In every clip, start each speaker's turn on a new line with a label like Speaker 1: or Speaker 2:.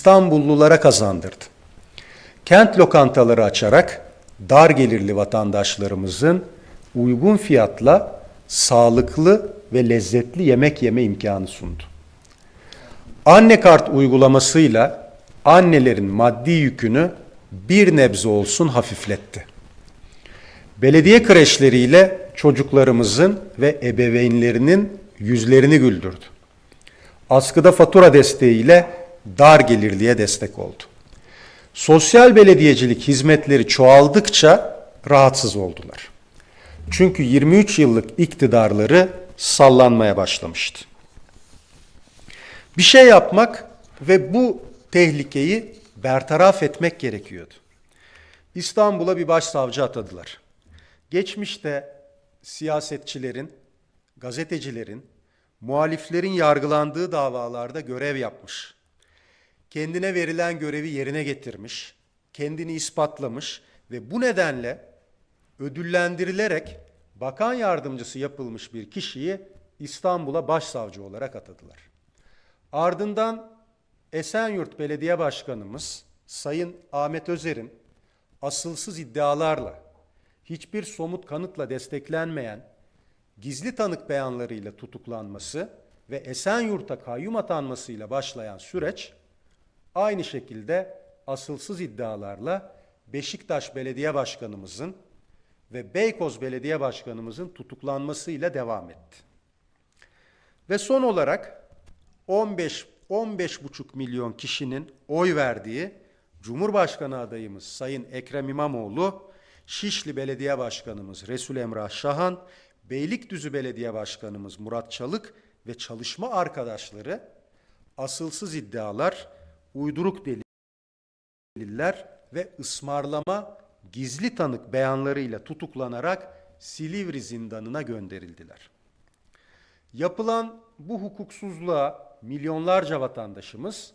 Speaker 1: İstanbullulara kazandırdı. Kent lokantaları açarak dar gelirli vatandaşlarımızın uygun fiyatla sağlıklı ve lezzetli yemek yeme imkanı sundu. Anne kart uygulamasıyla annelerin maddi yükünü bir nebze olsun hafifletti. Belediye kreşleriyle çocuklarımızın ve ebeveynlerinin yüzlerini güldürdü. Askıda fatura desteğiyle dar gelirliye destek oldu. Sosyal belediyecilik hizmetleri çoğaldıkça rahatsız oldular. Çünkü 23 yıllık iktidarları sallanmaya başlamıştı. Bir şey yapmak ve bu tehlikeyi bertaraf etmek gerekiyordu. İstanbul'a bir başsavcı atadılar. Geçmişte siyasetçilerin, gazetecilerin, muhaliflerin yargılandığı davalarda görev yapmış. Kendine verilen görevi yerine getirmiş, kendini ispatlamış ve bu nedenle ödüllendirilerek bakan yardımcısı yapılmış bir kişiyi İstanbul'a başsavcı olarak atadılar. Ardından Esenyurt Belediye Başkanımız Sayın Ahmet Özer'in asılsız iddialarla hiçbir somut kanıtla desteklenmeyen gizli tanık beyanlarıyla tutuklanması ve Esenyurt'a kayyum atanmasıyla başlayan süreç aynı şekilde asılsız iddialarla Beşiktaş Belediye Başkanımızın ve Beykoz Belediye Başkanımızın tutuklanmasıyla devam etti. Ve son olarak 15 15,5 milyon kişinin oy verdiği Cumhurbaşkanı adayımız Sayın Ekrem İmamoğlu, Şişli Belediye Başkanımız Resul Emrah Şahan, Beylikdüzü Belediye Başkanımız Murat Çalık ve çalışma arkadaşları asılsız iddialar, uyduruk deliller ve ısmarlama gizli tanık beyanlarıyla tutuklanarak Silivri zindanına gönderildiler. Yapılan bu hukuksuzluğa milyonlarca vatandaşımız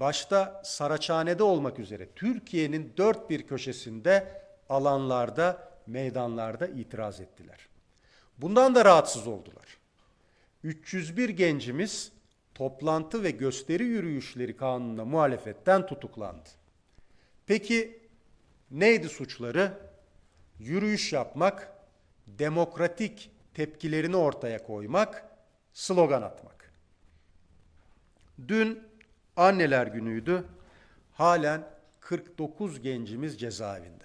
Speaker 1: başta Saraçhane'de olmak üzere Türkiye'nin dört bir köşesinde alanlarda, meydanlarda itiraz ettiler. Bundan da rahatsız oldular. 301 gencimiz toplantı ve gösteri yürüyüşleri kanununa muhalefetten tutuklandı. Peki neydi suçları? Yürüyüş yapmak, demokratik tepkilerini ortaya koymak, slogan atmak. Dün anneler günüydü. Halen 49 gencimiz cezaevinde.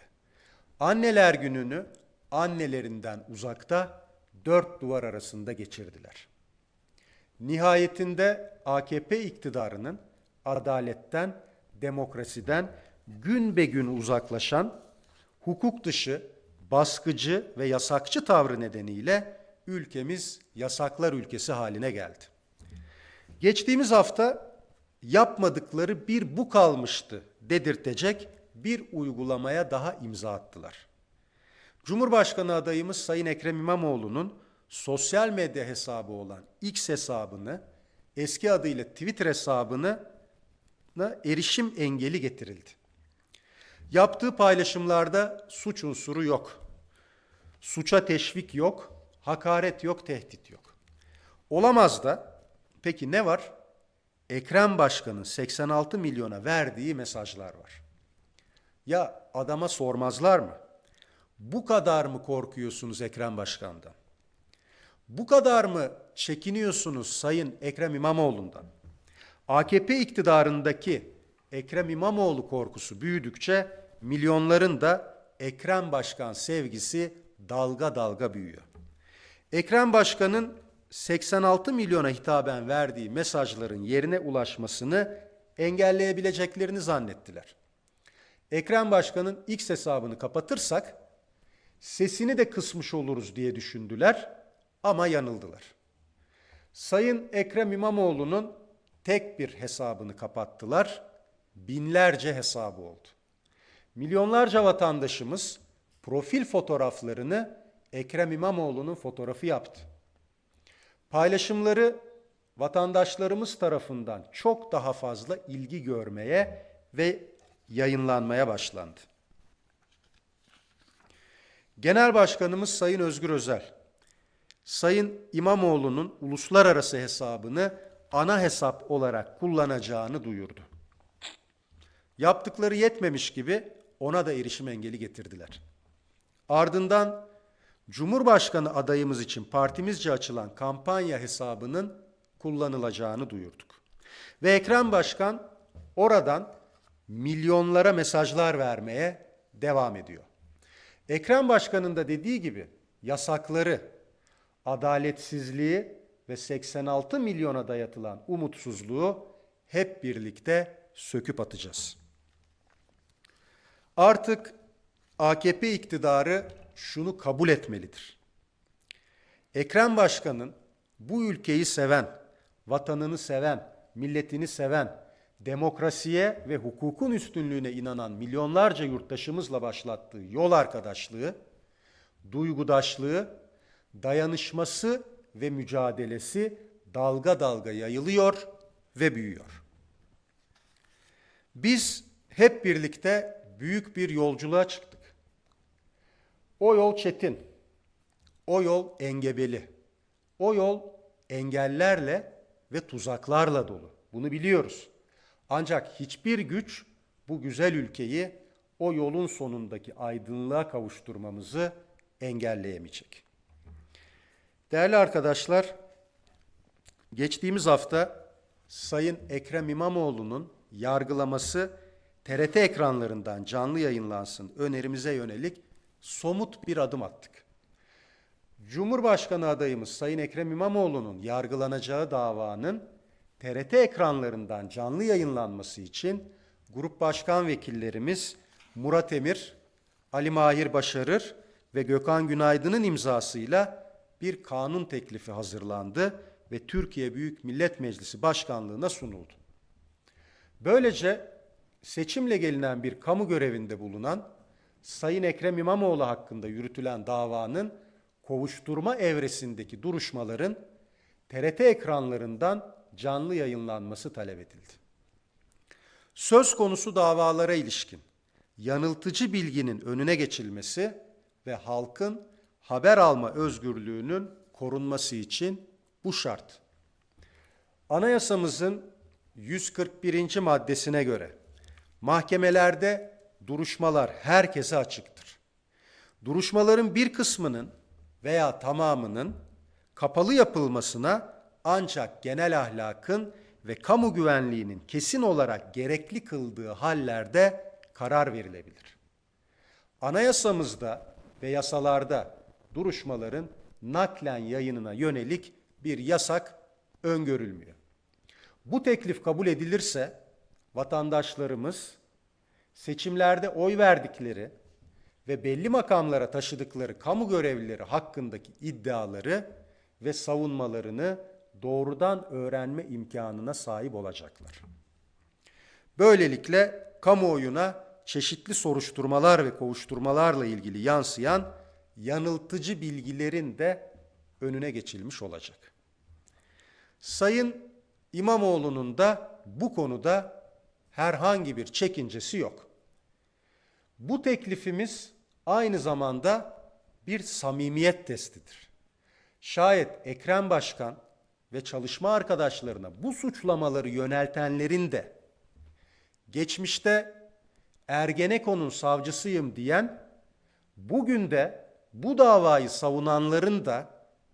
Speaker 1: Anneler gününü annelerinden uzakta dört duvar arasında geçirdiler. Nihayetinde AKP iktidarının adaletten, demokrasiden gün be gün uzaklaşan hukuk dışı, baskıcı ve yasakçı tavrı nedeniyle ülkemiz yasaklar ülkesi haline geldi. Geçtiğimiz hafta yapmadıkları bir bu kalmıştı dedirtecek bir uygulamaya daha imza attılar. Cumhurbaşkanı adayımız Sayın Ekrem İmamoğlu'nun sosyal medya hesabı olan X hesabını eski adıyla Twitter hesabını erişim engeli getirildi. Yaptığı paylaşımlarda suç unsuru yok. Suça teşvik yok, hakaret yok, tehdit yok. Olamaz da peki ne var? Ekrem Başkan'ın 86 milyona verdiği mesajlar var. Ya adama sormazlar mı? Bu kadar mı korkuyorsunuz Ekrem Başkan'dan? Bu kadar mı çekiniyorsunuz Sayın Ekrem İmamoğlu'ndan? AKP iktidarındaki Ekrem İmamoğlu korkusu büyüdükçe milyonların da Ekrem Başkan sevgisi dalga dalga büyüyor. Ekrem Başkan'ın 86 milyona hitaben verdiği mesajların yerine ulaşmasını engelleyebileceklerini zannettiler. Ekrem Başkan'ın X hesabını kapatırsak sesini de kısmış oluruz diye düşündüler ama yanıldılar. Sayın Ekrem İmamoğlu'nun tek bir hesabını kapattılar, binlerce hesabı oldu. Milyonlarca vatandaşımız profil fotoğraflarını Ekrem İmamoğlu'nun fotoğrafı yaptı. Paylaşımları vatandaşlarımız tarafından çok daha fazla ilgi görmeye ve yayınlanmaya başlandı. Genel Başkanımız Sayın Özgür Özel, Sayın İmamoğlu'nun uluslararası hesabını ana hesap olarak kullanacağını duyurdu. Yaptıkları yetmemiş gibi ona da erişim engeli getirdiler. Ardından Cumhurbaşkanı adayımız için partimizce açılan kampanya hesabının kullanılacağını duyurduk. Ve Ekrem Başkan oradan milyonlara mesajlar vermeye devam ediyor. Ekrem Başkan'ın da dediği gibi yasakları, adaletsizliği ve 86 milyona dayatılan umutsuzluğu hep birlikte söküp atacağız. Artık AKP iktidarı şunu kabul etmelidir. Ekrem Başkan'ın bu ülkeyi seven, vatanını seven, milletini seven, demokrasiye ve hukukun üstünlüğüne inanan milyonlarca yurttaşımızla başlattığı yol arkadaşlığı, duygudaşlığı, dayanışması ve mücadelesi dalga dalga yayılıyor ve büyüyor. Biz hep birlikte büyük bir yolculuğa çıktık. O yol çetin. O yol engebeli. O yol engellerle ve tuzaklarla dolu. Bunu biliyoruz. Ancak hiçbir güç bu güzel ülkeyi o yolun sonundaki aydınlığa kavuşturmamızı engelleyemeyecek. Değerli arkadaşlar, geçtiğimiz hafta Sayın Ekrem İmamoğlu'nun yargılaması TRT ekranlarından canlı yayınlansın önerimize yönelik somut bir adım attık. Cumhurbaşkanı adayımız Sayın Ekrem İmamoğlu'nun yargılanacağı davanın TRT ekranlarından canlı yayınlanması için grup başkan vekillerimiz Murat Emir, Ali Mahir Başarır ve Gökhan Günaydın'ın imzasıyla bir kanun teklifi hazırlandı ve Türkiye Büyük Millet Meclisi Başkanlığına sunuldu. Böylece seçimle gelinen bir kamu görevinde bulunan Sayın Ekrem İmamoğlu hakkında yürütülen davanın kovuşturma evresindeki duruşmaların TRT ekranlarından canlı yayınlanması talep edildi. Söz konusu davalara ilişkin yanıltıcı bilginin önüne geçilmesi ve halkın haber alma özgürlüğünün korunması için bu şart. Anayasamızın 141. maddesine göre mahkemelerde duruşmalar herkese açıktır. Duruşmaların bir kısmının veya tamamının kapalı yapılmasına ancak genel ahlakın ve kamu güvenliğinin kesin olarak gerekli kıldığı hallerde karar verilebilir. Anayasamızda ve yasalarda duruşmaların naklen yayınına yönelik bir yasak öngörülmüyor. Bu teklif kabul edilirse vatandaşlarımız seçimlerde oy verdikleri ve belli makamlara taşıdıkları kamu görevlileri hakkındaki iddiaları ve savunmalarını doğrudan öğrenme imkanına sahip olacaklar. Böylelikle kamuoyuna çeşitli soruşturmalar ve kovuşturmalarla ilgili yansıyan yanıltıcı bilgilerin de önüne geçilmiş olacak. Sayın İmamoğlu'nun da bu konuda herhangi bir çekincesi yok. Bu teklifimiz aynı zamanda bir samimiyet testidir. Şayet Ekrem Başkan ve çalışma arkadaşlarına bu suçlamaları yöneltenlerin de geçmişte Ergenekon'un savcısıyım diyen bugün de bu davayı savunanların da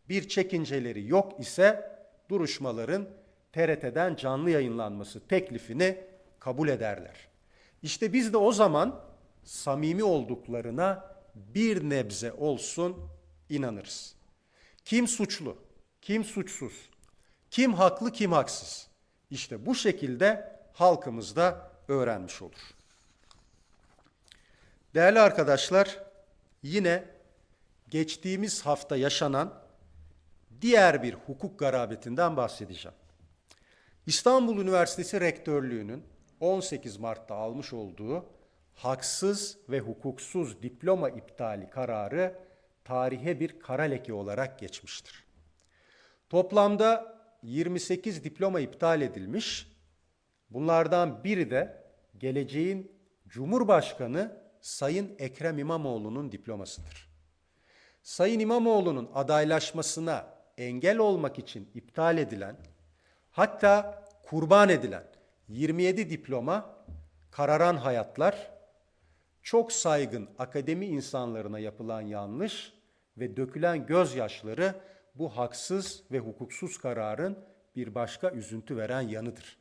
Speaker 1: bir çekinceleri yok ise duruşmaların TRT'den canlı yayınlanması teklifini kabul ederler. İşte biz de o zaman samimi olduklarına bir nebze olsun inanırız. Kim suçlu, kim suçsuz, kim haklı, kim haksız. İşte bu şekilde halkımız da öğrenmiş olur. Değerli arkadaşlar, yine geçtiğimiz hafta yaşanan diğer bir hukuk garabetinden bahsedeceğim. İstanbul Üniversitesi Rektörlüğü'nün 18 Mart'ta almış olduğu haksız ve hukuksuz diploma iptali kararı tarihe bir kara leke olarak geçmiştir. Toplamda 28 diploma iptal edilmiş. Bunlardan biri de geleceğin Cumhurbaşkanı Sayın Ekrem İmamoğlu'nun diplomasıdır. Sayın İmamoğlu'nun adaylaşmasına engel olmak için iptal edilen, hatta kurban edilen 27 diploma kararan hayatlar, çok saygın akademi insanlarına yapılan yanlış ve dökülen gözyaşları bu haksız ve hukuksuz kararın bir başka üzüntü veren yanıdır.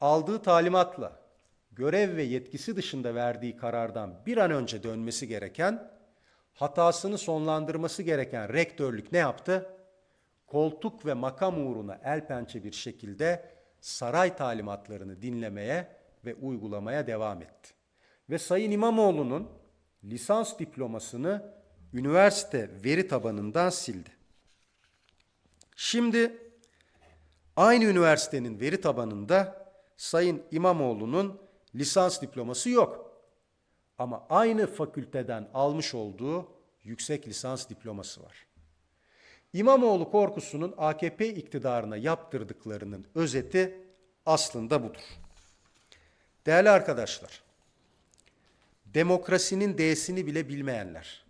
Speaker 1: Aldığı talimatla görev ve yetkisi dışında verdiği karardan bir an önce dönmesi gereken, hatasını sonlandırması gereken rektörlük ne yaptı? Koltuk ve makam uğruna el pençe bir şekilde saray talimatlarını dinlemeye ve uygulamaya devam etti. Ve Sayın İmamoğlu'nun lisans diplomasını üniversite veri tabanından sildi. Şimdi aynı üniversitenin veri tabanında Sayın İmamoğlu'nun lisans diploması yok. Ama aynı fakülteden almış olduğu yüksek lisans diploması var. İmamoğlu korkusunun AKP iktidarına yaptırdıklarının özeti aslında budur. Değerli arkadaşlar, demokrasinin D'sini bile bilmeyenler,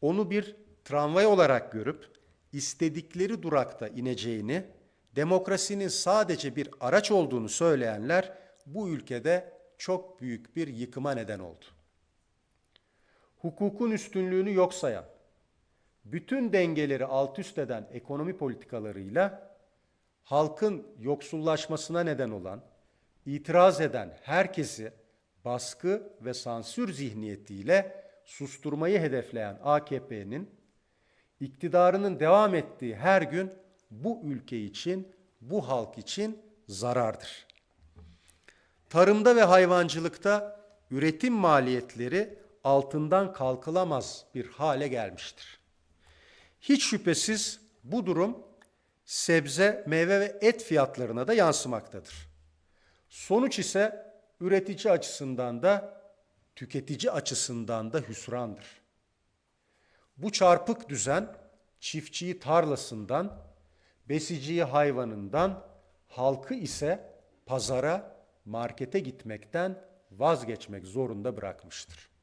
Speaker 1: onu bir tramvay olarak görüp istedikleri durakta ineceğini, demokrasinin sadece bir araç olduğunu söyleyenler bu ülkede çok büyük bir yıkıma neden oldu. Hukukun üstünlüğünü yok sayan, bütün dengeleri alt üst eden ekonomi politikalarıyla halkın yoksullaşmasına neden olan, itiraz eden herkesi baskı ve sansür zihniyetiyle susturmayı hedefleyen AKP'nin iktidarının devam ettiği her gün bu ülke için, bu halk için zarardır. Tarımda ve hayvancılıkta üretim maliyetleri altından kalkılamaz bir hale gelmiştir. Hiç şüphesiz bu durum sebze, meyve ve et fiyatlarına da yansımaktadır. Sonuç ise üretici açısından da tüketici açısından da hüsrandır. Bu çarpık düzen çiftçiyi tarlasından, besiciyi hayvanından, halkı ise pazara, markete gitmekten vazgeçmek zorunda bırakmıştır.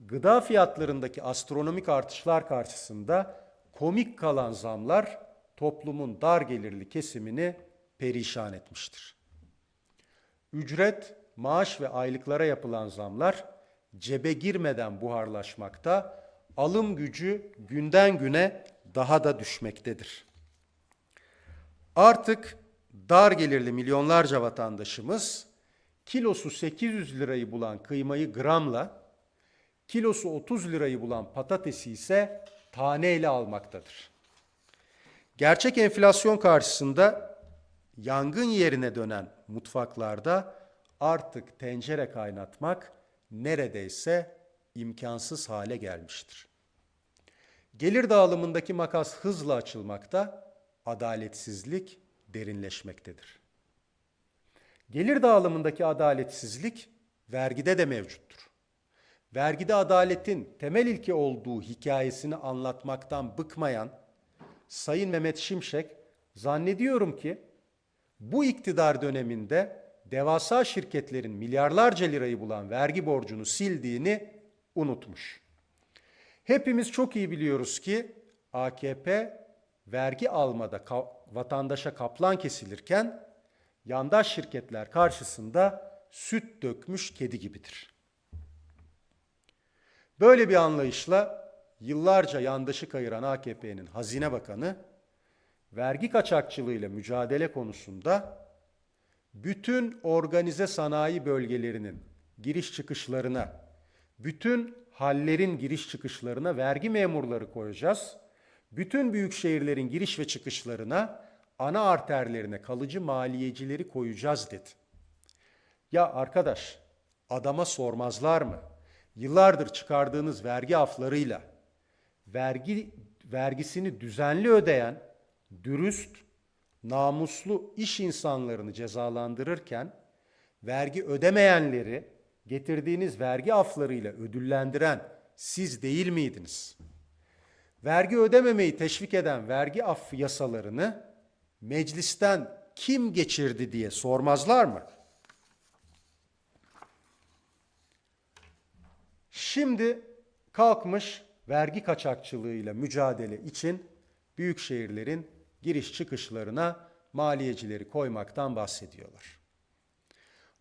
Speaker 1: Gıda fiyatlarındaki astronomik artışlar karşısında komik kalan zamlar toplumun dar gelirli kesimini perişan etmiştir. Ücret, maaş ve aylıklara yapılan zamlar cebe girmeden buharlaşmakta, alım gücü günden güne daha da düşmektedir. Artık dar gelirli milyonlarca vatandaşımız kilosu 800 lirayı bulan kıymayı gramla, kilosu 30 lirayı bulan patatesi ise taneyle almaktadır. Gerçek enflasyon karşısında yangın yerine dönen mutfaklarda artık tencere kaynatmak neredeyse imkansız hale gelmiştir. Gelir dağılımındaki makas hızla açılmakta, adaletsizlik derinleşmektedir. Gelir dağılımındaki adaletsizlik vergide de mevcuttur. Vergide adaletin temel ilke olduğu hikayesini anlatmaktan bıkmayan Sayın Mehmet Şimşek zannediyorum ki bu iktidar döneminde devasa şirketlerin milyarlarca lirayı bulan vergi borcunu sildiğini unutmuş. Hepimiz çok iyi biliyoruz ki AKP vergi almada ka- vatandaşa kaplan kesilirken yandaş şirketler karşısında süt dökmüş kedi gibidir. Böyle bir anlayışla yıllarca yandaşı kayıran AKP'nin Hazine Bakanı vergi kaçakçılığıyla mücadele konusunda bütün organize sanayi bölgelerinin giriş çıkışlarına, bütün hallerin giriş çıkışlarına vergi memurları koyacağız. Bütün büyük şehirlerin giriş ve çıkışlarına, ana arterlerine kalıcı maliyecileri koyacağız dedi. Ya arkadaş, adama sormazlar mı? Yıllardır çıkardığınız vergi aflarıyla vergi vergisini düzenli ödeyen dürüst, namuslu iş insanlarını cezalandırırken vergi ödemeyenleri getirdiğiniz vergi aflarıyla ödüllendiren siz değil miydiniz? Vergi ödememeyi teşvik eden vergi affı yasalarını meclisten kim geçirdi diye sormazlar mı? Şimdi kalkmış vergi kaçakçılığıyla mücadele için büyük şehirlerin giriş çıkışlarına maliyecileri koymaktan bahsediyorlar.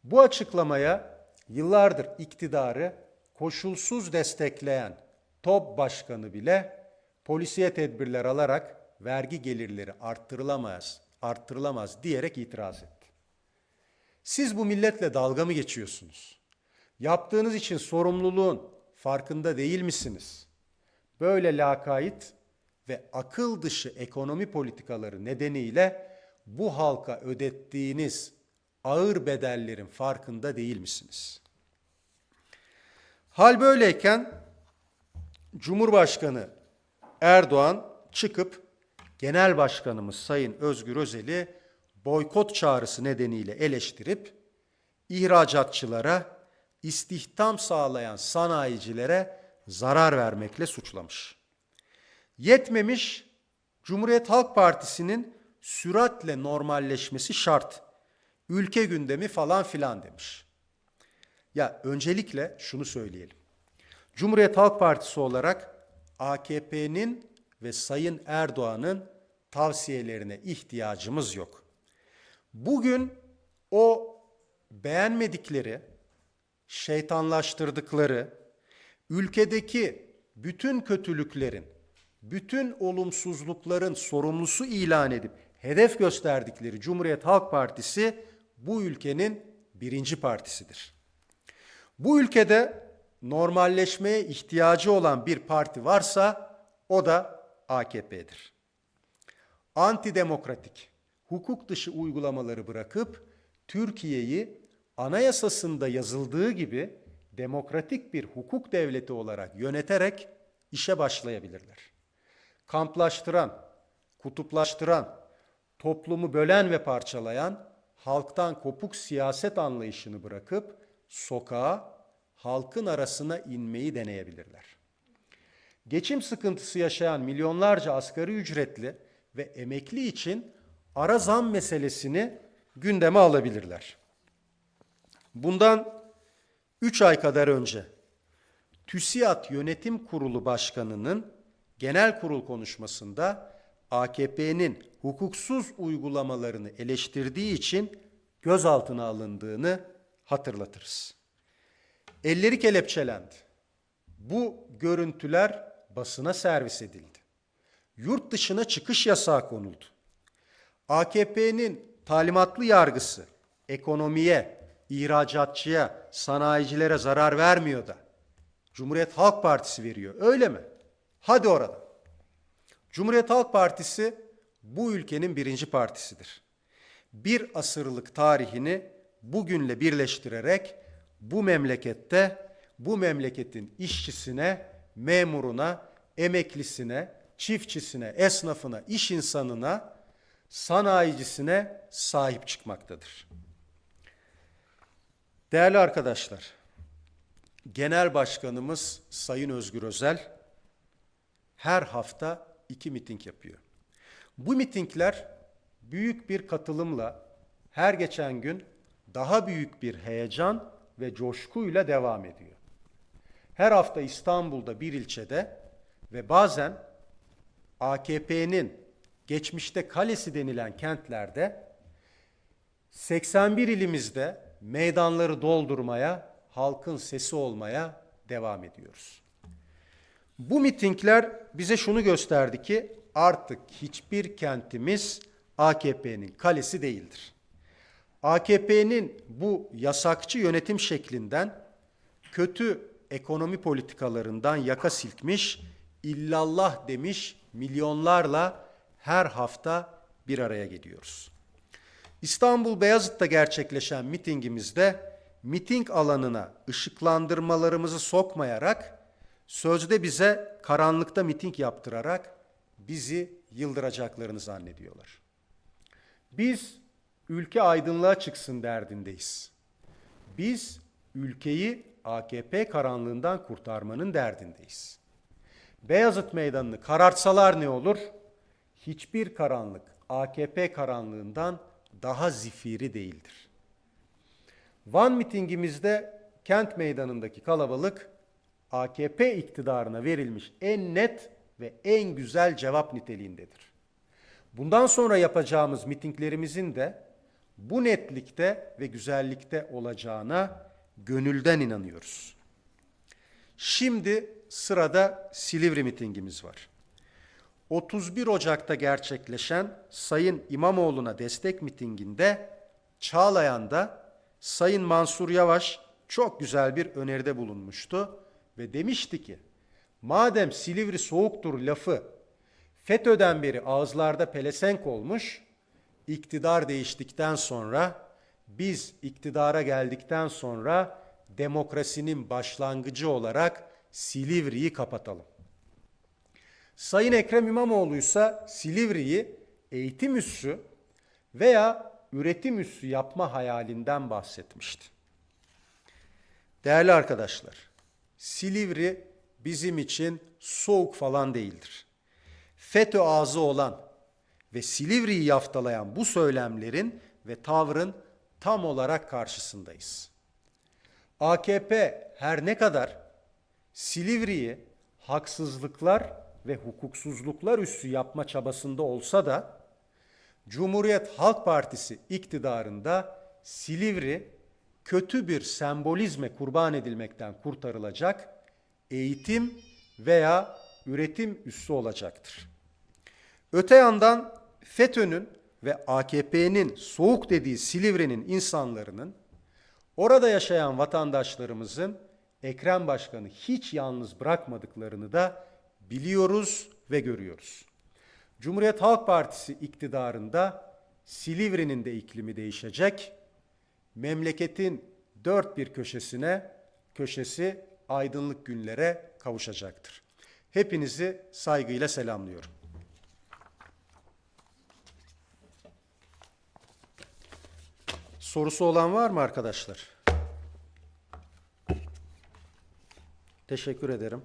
Speaker 1: Bu açıklamaya yıllardır iktidarı koşulsuz destekleyen TOB Başkanı bile polisiye tedbirler alarak vergi gelirleri arttırılamaz, arttırılamaz diyerek itiraz etti. Siz bu milletle dalga mı geçiyorsunuz? Yaptığınız için sorumluluğun farkında değil misiniz? Böyle lakayt ve akıl dışı ekonomi politikaları nedeniyle bu halka ödettiğiniz ağır bedellerin farkında değil misiniz? Hal böyleyken Cumhurbaşkanı Erdoğan çıkıp Genel Başkanımız Sayın Özgür Özel'i boykot çağrısı nedeniyle eleştirip ihracatçılara, istihdam sağlayan sanayicilere zarar vermekle suçlamış. Yetmemiş, Cumhuriyet Halk Partisi'nin süratle normalleşmesi şart. Ülke gündemi falan filan demiş. Ya öncelikle şunu söyleyelim. Cumhuriyet Halk Partisi olarak AKP'nin ve Sayın Erdoğan'ın tavsiyelerine ihtiyacımız yok. Bugün o beğenmedikleri, şeytanlaştırdıkları, ülkedeki bütün kötülüklerin, bütün olumsuzlukların sorumlusu ilan edip hedef gösterdikleri Cumhuriyet Halk Partisi bu ülkenin birinci partisidir. Bu ülkede normalleşmeye ihtiyacı olan bir parti varsa o da AKP'dir. Antidemokratik, hukuk dışı uygulamaları bırakıp Türkiye'yi anayasasında yazıldığı gibi demokratik bir hukuk devleti olarak yöneterek işe başlayabilirler. Kamplaştıran, kutuplaştıran, toplumu bölen ve parçalayan halktan kopuk siyaset anlayışını bırakıp sokağa, halkın arasına inmeyi deneyebilirler. Geçim sıkıntısı yaşayan milyonlarca asgari ücretli ve emekli için ara zam meselesini gündeme alabilirler. Bundan 3 ay kadar önce TÜSİAD Yönetim Kurulu Başkanı'nın genel kurul konuşmasında AKP'nin hukuksuz uygulamalarını eleştirdiği için gözaltına alındığını hatırlatırız. Elleri kelepçelendi. Bu görüntüler basına servis edildi. Yurt dışına çıkış yasağı konuldu. AKP'nin talimatlı yargısı ekonomiye, ihracatçıya, sanayicilere zarar vermiyor da Cumhuriyet Halk Partisi veriyor. Öyle mi? Hadi orada. Cumhuriyet Halk Partisi bu ülkenin birinci partisidir. Bir asırlık tarihini bugünle birleştirerek bu memlekette bu memleketin işçisine, memuruna, emeklisine, çiftçisine, esnafına, iş insanına, sanayicisine sahip çıkmaktadır. Değerli arkadaşlar, Genel Başkanımız Sayın Özgür Özel her hafta iki miting yapıyor. Bu mitingler büyük bir katılımla her geçen gün daha büyük bir heyecan ve coşkuyla devam ediyor. Her hafta İstanbul'da bir ilçede ve bazen AKP'nin geçmişte kalesi denilen kentlerde 81 ilimizde meydanları doldurmaya, halkın sesi olmaya devam ediyoruz. Bu mitingler bize şunu gösterdi ki artık hiçbir kentimiz AKP'nin kalesi değildir. AKP'nin bu yasakçı yönetim şeklinden, kötü ekonomi politikalarından yaka silkmiş, illallah demiş milyonlarla her hafta bir araya geliyoruz. İstanbul Beyazıt'ta gerçekleşen mitingimizde miting alanına ışıklandırmalarımızı sokmayarak sözde bize karanlıkta miting yaptırarak bizi yıldıracaklarını zannediyorlar. Biz ülke aydınlığa çıksın derdindeyiz. Biz ülkeyi AKP karanlığından kurtarmanın derdindeyiz. Beyazıt Meydanı'nı karartsalar ne olur? Hiçbir karanlık AKP karanlığından daha zifiri değildir. Van mitingimizde kent meydanındaki kalabalık AKP iktidarına verilmiş en net ve en güzel cevap niteliğindedir. Bundan sonra yapacağımız mitinglerimizin de bu netlikte ve güzellikte olacağına gönülden inanıyoruz. Şimdi sırada Silivri mitingimiz var. 31 Ocak'ta gerçekleşen Sayın İmamoğlu'na destek mitinginde Çağlayan'da Sayın Mansur Yavaş çok güzel bir öneride bulunmuştu ve demişti ki madem Silivri soğuktur lafı FETÖ'den beri ağızlarda pelesenk olmuş, iktidar değiştikten sonra biz iktidara geldikten sonra demokrasinin başlangıcı olarak Silivri'yi kapatalım. Sayın Ekrem İmamoğlu ise Silivri'yi eğitim üssü veya üretim üssü yapma hayalinden bahsetmişti. Değerli arkadaşlar, Silivri bizim için soğuk falan değildir. FETÖ ağzı olan ve Silivri'yi yaftalayan bu söylemlerin ve tavrın tam olarak karşısındayız. AKP her ne kadar Silivri'yi haksızlıklar ve hukuksuzluklar üssü yapma çabasında olsa da Cumhuriyet Halk Partisi iktidarında Silivri kötü bir sembolizme kurban edilmekten kurtarılacak eğitim veya üretim üssü olacaktır. Öte yandan FETÖ'nün ve AKP'nin soğuk dediği Silivri'nin insanlarının orada yaşayan vatandaşlarımızın Ekrem Başkan'ı hiç yalnız bırakmadıklarını da biliyoruz ve görüyoruz. Cumhuriyet Halk Partisi iktidarında Silivri'nin de iklimi değişecek. Memleketin dört bir köşesine köşesi aydınlık günlere kavuşacaktır. Hepinizi saygıyla selamlıyorum. Sorusu olan var mı arkadaşlar? Teşekkür ederim.